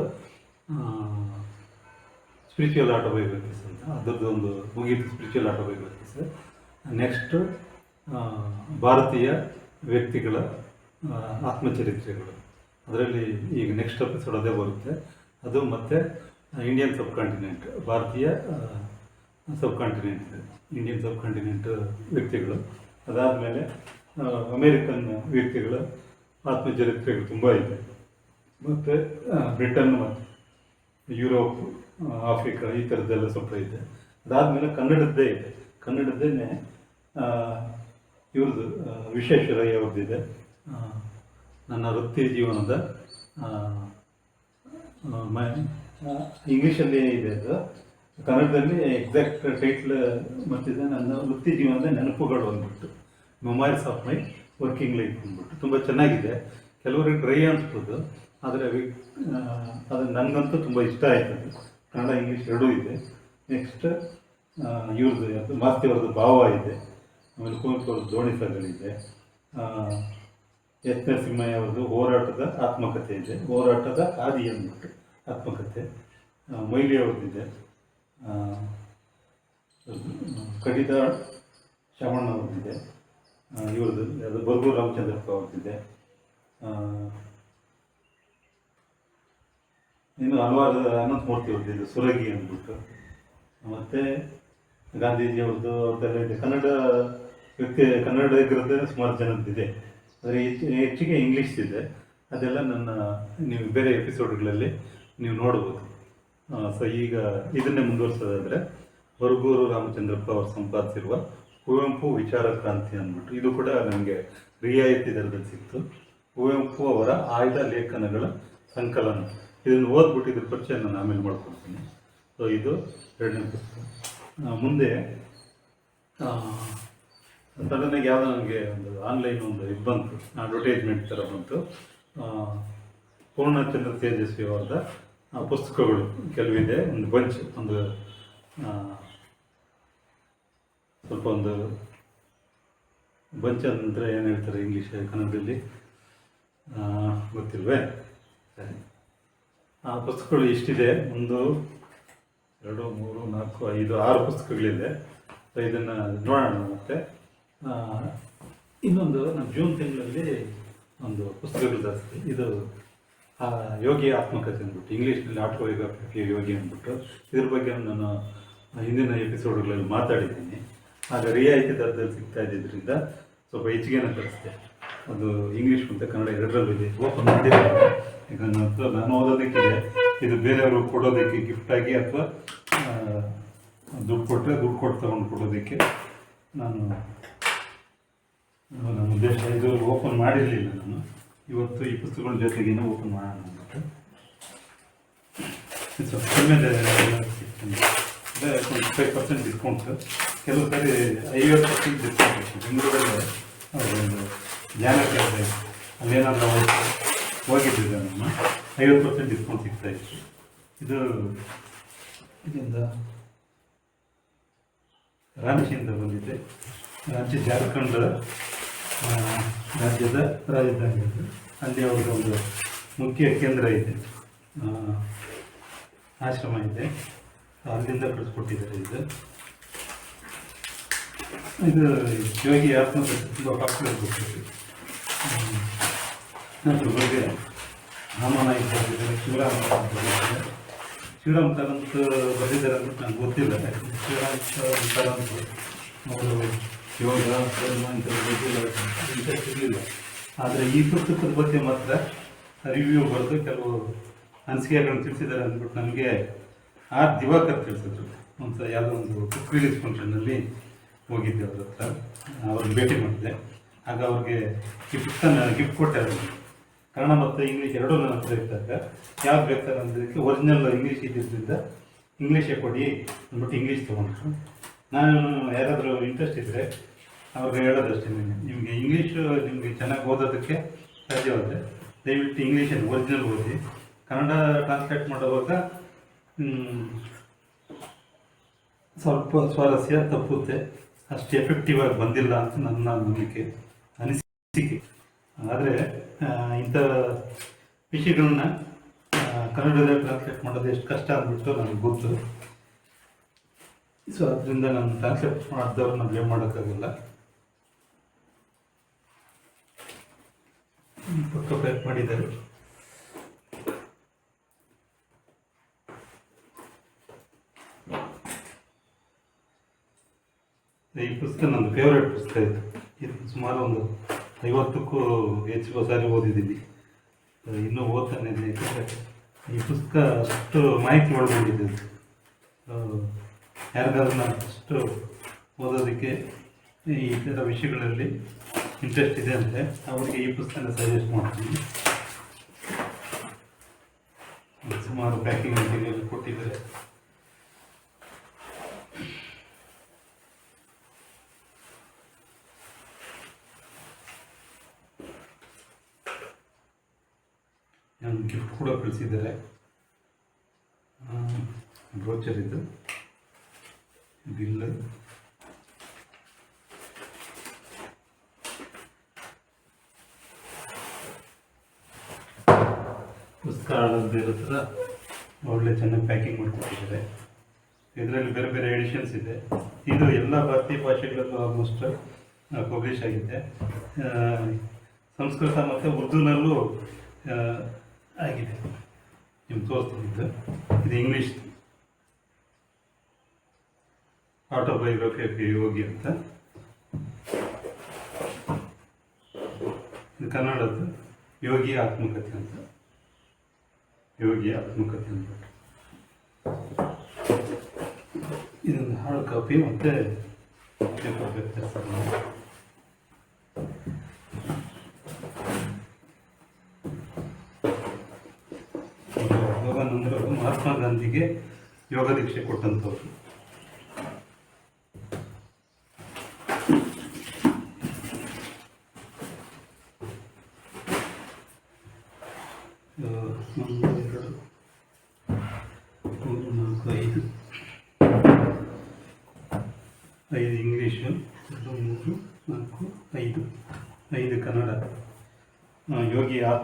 ಸ್ಪಿರಿಚುವಲ್ ಆಟೋಬಯೋಗ್ರಫೀಸ್ ಅಂತ. ಅದರದ್ದು ಒಂದು ಮುಗೀತು ಸ್ಪಿರಿಚುವಲ್ ಆಟೋಬಯೋಗ್ರಫೀಸ್ ನೆಕ್ಸ್ಟ್ ಭಾರತೀಯ ವ್ಯಕ್ತಿಗಳ ಆತ್ಮಚರಿತ್ರೆಗಳು. ಅದರಲ್ಲಿ ಈಗ ನೆಕ್ಸ್ಟ್ ಎಪಿಸೋಡ್ ಅದೇ ಬರುತ್ತೆ. ಅದು ಮತ್ತು ಇಂಡಿಯನ್ ಸಬ್ ಕಾಂಟಿನೆಂಟ್ ಭಾರತೀಯ subcontinent Indian subcontinent ವ್ಯಕ್ತಿಗಳು. ಅದಾದಮೇಲೆ ಅಮೇರಿಕನ್ ವ್ಯಕ್ತಿಗಳ ಆತ್ಮಚರಿತ್ರೆಗಳು ತುಂಬ ಇದೆ. ಮತ್ತು ಬ್ರಿಟನ್ ಮತ್ತು ಯುರೋಪ್ ಆಫ್ರಿಕಾ ಈ ಥರದ್ದೆಲ್ಲ ಸ್ವಲ್ಪ ಇದೆ. ಅದಾದಮೇಲೆ ಕನ್ನಡದ್ದೇ ಇದೆ. ಕನ್ನಡದ್ದೇ ಇವ್ರದ್ದು ವಿಶ್ವೇಶ್ವರಯ್ಯ ಅವ್ರದ್ದಿದೆ ನನ್ನ ವೃತ್ತಿ ಜೀವನದ ಇಂಗ್ಲೀಷಲ್ಲಿ ಇದೆ ಅದು? ಕನ್ನಡದಲ್ಲಿ ಎಕ್ಸಾಕ್ಟ್ ಟೈಟ್ಲ್ ಮತ್ತಿದೆ, ನನ್ನ ವೃತ್ತಿ ಜೀವನದ ನೆನಪುಗಳು ಅಂದ್ಬಿಟ್ಟು memories of my working life ಅಂದ್ಬಿಟ್ಟು. ತುಂಬ ಚೆನ್ನಾಗಿದೆ. ಕೆಲವರಿಗೆ ಡ್ರೈ ಅನ್ಸ್ಬೋದು ಆದರೆ ಅದು ನನಗಂತೂ ತುಂಬ ಇಷ್ಟ ಆಯ್ತು ಕನ್ನಡ ಇಂಗ್ಲೀಷ್ ಎರಡೂ ಇದೆ. ನೆಕ್ಸ್ಟ್ ಇವ್ರದ್ದು ಮಾಸ್ತಿ ಅವ್ರದ್ದು ಭಾವ ಇದೆ. ಆಮೇಲೆ ಕುವೆಂಪು ಅವ್ರದ್ದು ದೋಣಿ ಸಾಗಲಿದೆ. ಎಸ್ ನರಸಿಂಹಯ್ಯ ಅವ್ರದ್ದು ಹೋರಾಟದ ಆತ್ಮಕಥೆ ಇದೆ. ಹೋರಾಟದ ಹಾದಿ ಅಂದ್ಬಿಟ್ಟು. ಆತ್ಮಕಥೆ ಮೈಲಿ ಅವ್ರದ್ದಿದೆ ಕಡಿದ ಶಮಣ್ಣ ಅವ್ರದ್ದಿದೆ ಇವ್ರದ್ದು, ಅದು ಬರ್ಗೂರು ರಾಮಚಂದ್ರಪ್ಪ ಅವ್ರದ್ದಿದೆ. ಇನ್ನು ಹಲವಾರು ಅನಂತಮೂರ್ತಿ ಅವ್ರದ್ದಿದೆ, ಸುರಗಿ ಅಂದ್ಬಿಟ್ಟು. ಮತ್ತು ಗಾಂಧೀಜಿ ಅವ್ರದ್ದು, ಅವ್ರದ್ದೆಲ್ಲ ಇದೆ. ಕನ್ನಡ ವ್ಯಕ್ತಿ ಕನ್ನಡಿಗರದ್ದೇ ಸುಮಾರು ಜನದ್ದಿದೆ. ಆದರೆ ಹೆಚ್ಚು, ಹೆಚ್ಚಿಗೆ ಇಂಗ್ಲೀಷ್ ಇದೆ ಅದೆಲ್ಲ ನನ್ನ, ನೀವು ಬೇರೆ ಎಪಿಸೋಡ್ಗಳಲ್ಲಿ ನೀವು ನೋಡ್ಬೋದು. ಸೊ ಈಗ ಇದನ್ನೇ ಮುಂದುವರಿಸೋದಾದರೆ ಹೊರಗೂರು ರಾಮಚಂದ್ರಪ್ಪ ಅವರು ಸಂಪಾದಿಸಿರುವ ಕುವೆಂಪು ವಿಚಾರ ಕ್ರಾಂತಿ ಅಂದ್ಬಿಟ್ಟು ಇದು ಕೂಡ ನನಗೆ ರಿಯಾಯಿತಿ ದರದಲ್ಲಿ ಸಿಕ್ತು. ಕುವೆಂಪು ಅವರ ಆಯ್ದ ಲೇಖನಗಳ ಸಂಕಲನ. ಇದನ್ನು ಓದ್ಬಿಟ್ಟು ಇದ್ರ ಪರಿಚಯ ನಾನು ಆಮೇಲೆ ಮಾಡ್ಕೊಡ್ತೀನಿ. ಸೊ ಇದು ಎರಡನೇ ಪುಸ್ತಕ. ಮುಂದೆ ಸಡನ್ನಾಗಿ ಯಾವುದೋ ನನಗೆ ಒಂದು ಆನ್ಲೈನ್ ಒಂದು ಇದು ಬಂತು ಅಡ್ವರ್ಟೈಸ್ಮೆಂಟ್ ಥರ ಬಂತು. ಪೂರ್ಣಚಂದ್ರ ತೇಜಸ್ವಿ ಅವರದ ಪುಸ್ತಕಗಳು ಕೆಲವಿದೆ. ಒಂದು ಬಂಚ್ ಒಂದು ಸ್ವಲ್ಪ ಒಂದು ಬಂಚ್ ಅಂದರೆ ಏನು ಹೇಳ್ತಾರೆ ಇಂಗ್ಲೀಷ್ ಕನ್ನಡದಲ್ಲಿ? ಗೊತ್ತಿಲ್ವೇ? ಸರಿ. ಆ ಪುಸ್ತಕಗಳು ಇಷ್ಟಿದೆ. ಒಂದು, ಎರಡು, ಮೂರು, ನಾಲ್ಕು, ಐದು, ಆರು ಪುಸ್ತಕಗಳಿದೆ. ಇದನ್ನು ನೋಡೋಣ ಮತ್ತೆ. ಇನ್ನೊಂದು ನಮ್ಮ ಜೂನ್ ತಿಂಗಳಲ್ಲಿ ಒಂದು ಪುಸ್ತಕಗಳು ಜಾಸ್ತಿ ಇದು ಯೋಗಿ ಆತ್ಮಕಥೆ ಅಂದ್ಬಿಟ್ಟು, ಇಂಗ್ಲೀಷ್ನಲ್ಲಿ ಆಟೋಬಯೋಗ್ರಫಿ ಯೋಗಿ ಅಂದ್ಬಿಟ್ಟು, ಇದ್ರ ಬಗ್ಗೆ ನಾನು ಹಿಂದಿನ ಎಪಿಸೋಡ್ಗಳಲ್ಲಿ ಮಾತಾಡಿದ್ದೀನಿ. ಆಗ ರಿಯಾಯಿತಿ ದರದಲ್ಲಿ ಸಿಗ್ತಾ ಇದ್ದಿದ್ದರಿಂದ ಸ್ವಲ್ಪ ಹೆಚ್ಚಿಗೆ ತರಿಸಿದೆ. ಅದು ಇಂಗ್ಲೀಷ್ ಮತ್ತು ಕನ್ನಡ ಎರಡರಲ್ಲೂ ಇದೆ. ಓಪನ್ ಮಾಡಿದ್ದಾರೆ ಈಗ ನಾನು ಓದೋದಕ್ಕೆ ಇದು ಬೇರೆಯವರು ಕೊಡೋದಕ್ಕೆ ಗಿಫ್ಟಾಗಿ ಅಥವಾ ದುಡ್ಡು ಕೊಟ್ಟರೆ ದುಡ್ಡು ಕೊಟ್ಟು ತಗೊಂಡು ಕೊಡೋದಕ್ಕೆ ನಾನು, ನನ್ನ ಉದ್ದೇಶ ಇದು ಓಪನ್ ಮಾಡಿರಲಿಲ್ಲ ನಾನು. ಇವತ್ತು ಈ ಪುಸ್ತಕಗಳ ಜೊತೆಗೇನೆ ಓಪನ್ ಮಾಡೋಣ ಫೈವ್ ಪರ್ಸೆಂಟ್ ಡಿಸ್ಕೌಂಟ್ ಕೆಲವು ಸರಿ ಐವತ್ತು ಪರ್ಸೆಂಟ್ ಡಿಸ್ಕೌಂಟ್ ಇತ್ತು ಬೆಂಗಳೂರಲ್ಲಿ ಜ್ಞಾನ ಕೇಳಿದೆ ಅಲ್ಲೇನಾದರೂ ಹೋಗಿದ್ದಿದೆ ನಮ್ಮ ಐವತ್ತು ಪರ್ಸೆಂಟ್ ಡಿಸ್ಕೌಂಟ್ ಸಿಗ್ತಾ ಇತ್ತು. ಇದು ಇದರಿಂದ ರಾಂಚಿಯಿಂದ ಬಂದಿದೆ. ರಾಂಚಿ ಜಾರ್ಖಂಡ್ ರಾಜ್ಯದ ರಾಜಧಾನಿ ಇದೆ ಅಲ್ಲಿ ಅವರ ಒಂದು ಮುಖ್ಯ ಕೇಂದ್ರ ಇದೆ. ಆಶ್ರಮ ಇದೆ. ಅಲ್ಲಿಂದ ಕಳಿಸ್ಕೊಟ್ಟಿದ್ದಾರೆ ಇದು. ಇದು ಯೋಗಿ ಆತ್ಮಕಥೆ ತುಂಬ ಪಾಪ್ಯುಲರ್. ಅದ್ರ ಬಗ್ಗೆ ರಾಮನಾಯ್ಕ ಶಿವರಾಮ ಶಿವರಾಮ್ ತರಂತ ಬರೆದಿದ್ದಾರೆ ಅಂತ ನಂಗೆ ಗೊತ್ತಿಲ್ಲ. ಶಿವರಾಮ್ ತರಂತ ಅವರು ಯೋಗ ಇಂಟ್ರೆಸ್ಟ್ ಇರಲಿಲ್ಲ ಆದರೆ ಈ ಪುಸ್ತಕದ ಬಗ್ಗೆ ಮಾತ್ರ ರಿವ್ಯೂ ಬರೆದು ಕೆಲವು ಅನಿಸಿಕೆಗಳನ್ನು ತಿಳಿಸಿದ್ದಾರೆ ಅಂದ್ಬಿಟ್ಟು ನನಗೆ ಆರ್ ದಿವಾಕರ್ ತಿಳಿಸಿದ್ರು. ಒಂದು ಯಾವುದೋ ಒಂದು ಬುಕ್ ರಿಲೀಸ್ ಫಂಕ್ಷನ್ನಲ್ಲಿ ಹೋಗಿದ್ದೆ ಅವ್ರ ಹತ್ರ. ಅವ್ರಿಗೆ ಭೇಟಿ ಮಾಡಿದೆ. ಆಗ ಅವ್ರಿಗೆ ಈ ಪುಸ್ತಕ ಗಿಫ್ಟ್ ಕೊಟ್ಟೆ ಕನ್ನಡ ಮತ್ತು ಇಂಗ್ಲೀಷ್ ಎರಡೂ ನನ್ನ ಹತ್ರ ಇದ್ದಾಗ ಯಾವ್ದು ಬೇಕಾದ್ರೆ ಅಂದಿದ್ದಕ್ಕೆ ಒರಿಜಿನಲ್ ಇಂಗ್ಲೀಷ್ ಇದ್ದಿದ್ದರಿಂದ ಇಂಗ್ಲೀಷೇ ಕೊಡಿ ಅಂದ್ಬಿಟ್ಟು ಇಂಗ್ಲೀಷ್ ತೊಗೊಂಡ್ರು. ನಾನು ಯಾರಾದರೂ ಇಂಟ್ರೆಸ್ಟ್ ಇದ್ದರೆ ಅವ್ರಿಗೆ ಹೇಳೋದಷ್ಟೇ ನಿಮಗೆ. ಇಂಗ್ಲೀಷು ನಿಮಗೆ ಚೆನ್ನಾಗಿ ಓದೋದಕ್ಕೆ ಸಾಧ್ಯವಾದರೆ ದಯವಿಟ್ಟು ಇಂಗ್ಲೀಷನ್ನು ಒರಿಜಿನಲ್ ಓದಿ. ಕನ್ನಡ ಟ್ರಾನ್ಸ್ಲೇಟ್ ಮಾಡುವಾಗ ಸ್ವಲ್ಪ ಸ್ವಾರಸ್ಯ, ತಪ್ಪುತ್ತೆ. ಅಷ್ಟು ಎಫೆಕ್ಟಿವ್ ಆಗಿ ಬಂದಿಲ್ಲ ಅಂತ ನನ್ನ ನಂಬಿಕೆ, ಅನಿಸಿಕೆ. ಆದರೆ ಇಂಥ ವಿಷಯಗಳನ್ನ ಕನ್ನಡದಲ್ಲಿ ಟ್ರಾನ್ಸ್ಲೇಟ್ ಮಾಡೋದು ಎಷ್ಟು ಕಷ್ಟ ಅಂದ್ಬಿಟ್ಟು ನನಗೆ ಗೊತ್ತು. ಸೊ ಅದರಿಂದ ನಾನು ಟ್ರಾನ್ಸ್ಲೇಟ್ ಮಾಡಿದವ್ರು ನಾವು ಏನು ಮಾಡೋಕ್ಕಾಗಲ್ಲ. ಪಕ್ಕ ಪ್ಯಾಕ್ ಮಾಡಿದ್ದಾರೆ. ಈ ಪುಸ್ತಕ ನನ್ನ ಫೇವ್ರೇಟ್ ಪುಸ್ತಕ ಇದು. ಇದು ಸುಮಾರು ಒಂದು ಐವತ್ತಕ್ಕೂ ಹೆಚ್ಚು ಸಾರಿ ಓದಿದ್ದೀನಿ. ಇನ್ನೂ ಓದ್ತಾನೆ ಯಾಕಂದರೆ ಈ ಪುಸ್ತಕ ಅಷ್ಟು ಮಾಹಿತಿ ಒಳಗೊಂಡಿದೆ. ಯಾರಿಗಾದ್ರೂ ಅಷ್ಟು ಓದೋದಕ್ಕೆ ಈ ಥರ ವಿಷಯಗಳಲ್ಲಿ ಇಂಟ್ರೆಸ್ಟ್ ಇದೆ ಅಂದರೆ ಅವರಿಗೆ ಈ ಪುಸ್ತಕನ ಸಜೆಸ್ಟ್ ಮಾಡ್ತೀನಿ. ಸುಮಾರು ಪ್ಯಾಕಿಂಗ್ ಮೆಟೀರಿಯಲ್ ಕೊಟ್ಟಿದ್ದಾರೆ. ಗಿಫ್ಟ್ ಕೂಡ ಕಳಿಸಿದ್ದಾರೆ. ಬ್ರೋಚರ್ ಇದು. ಬಿಲ್ ಪುಸ್ತಕ ಹತ್ರ ಒಳ್ಳೆ ಚೆನ್ನಾಗಿ ಪ್ಯಾಕಿಂಗ್ ಮಾಡಿಕೊಟ್ಟಿದ್ದಾರೆ. ಇದರಲ್ಲಿ ಬೇರೆ ಬೇರೆ ಎಡಿಷನ್ಸ್ ಇದೆ. ಇದು ಎಲ್ಲ ಭಾರತೀಯ ಭಾಷೆಗಳಲ್ಲೂ ಆಲ್ಮೋಸ್ಟ್ ಪಬ್ಲಿಷ್ ಆಗಿದೆ. ಸಂಸ್ಕೃತ ಮತ್ತು ಉರ್ದುನಲ್ಲೂ ಆಗಿದೆ. ನಿಮ್ಗೆ ತೋರಿಸ್ತಿದ್ದು ಇದು. ಇಂಗ್ಲೀಷ್ ಆಟೋಬಯೋಗ್ರಫಿ ಆಫ್ ಯೋಗಿ ಅಂತ. ಇದು ಕನ್ನಡದ್ದು. ಯೋಗಿ ಆತ್ಮಕಥೆ ಅಂತ. ಯೋಗಿ ಆತ್ಮಕಥೆ ಅಂತ. ಇದೊಂದು ಹಾರ್ಡ್ ಕಾಪಿ ಮತ್ತೆ ಪೇಪರ್ ವ್ಯತ್ಯಾಸ ಯೋಗಾನಂದರು ಮಹಾತ್ಮ ಗಾಂಧಿಗೆ ಯೋಗ ದೀಕ್ಷೆ ಕೊಟ್ಟಂಥವ್ರು.